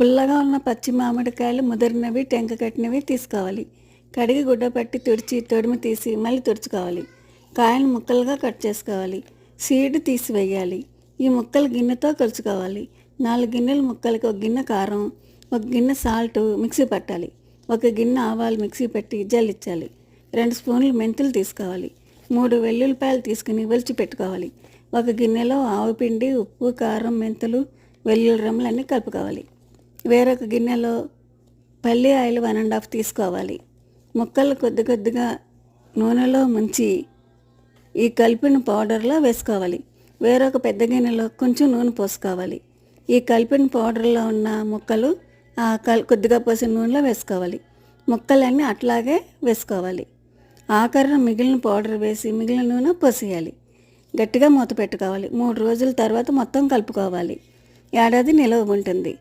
పుల్లగా ఉన్న పచ్చి మామిడికాయలు ముదిరినవి టెంక కట్టినవి తీసుకోవాలి. కడిగి గుడ్డ పట్టి తుడిచి తొడిమి తీసి మళ్ళీ తుడుచుకోవాలి. కాయలు ముక్కలుగా కట్ చేసుకోవాలి. సీడ్ తీసివేయాలి ఈ ముక్కలు గిన్నెతో కొలుచుకోవాలి. నాలుగు గిన్నెల ముక్కలకి ఒక గిన్నె కారం ఒక గిన్నె సాల్ట్ మిక్సీ పట్టాలి. ఒక గిన్నె ఆవాలు మిక్సీ పెట్టి జల్లించాలి రెండు స్పూన్లు మెంతులు తీసుకోవాలి. మూడు వెల్లుల్లిపాయలు తీసుకుని ఒలిచి పెట్టుకోవాలి. ఒక గిన్నెలో ఆవు పిండి ఉప్పు కారం మెంతులు వెల్లుల్లి రమ్మలు అన్నీ కలుపుకోవాలి. వేరొక గిన్నెలో పల్లి ఆయిల్ వన్ అండ్ హాఫ్ తీసుకోవాలి. ముక్కలు కొద్ది కొద్దిగా నూనెలో ముంచి ఈ కలిపిన పౌడర్లో వేసుకోవాలి. వేరొక పెద్ద గిన్నెలో కొంచెం నూనె పోసుకోవాలి. ఈ కలిపిన పౌడర్లో ఉన్న ముక్కలు ఆ కల్ కొద్దిగా పోసిన నూనెలో వేసుకోవాలి. ముక్కలన్నీ అట్లాగే వేసుకోవాలి. ఆఖరణ మిగిలిన పౌడర్ వేసి మిగిలిన నూనె పోసేయాలి. గట్టిగా మూత పెట్టుకోవాలి. మూడు రోజుల తర్వాత మొత్తం కలుపుకోవాలి. ఏడాది నిలవ ఉంటుంది.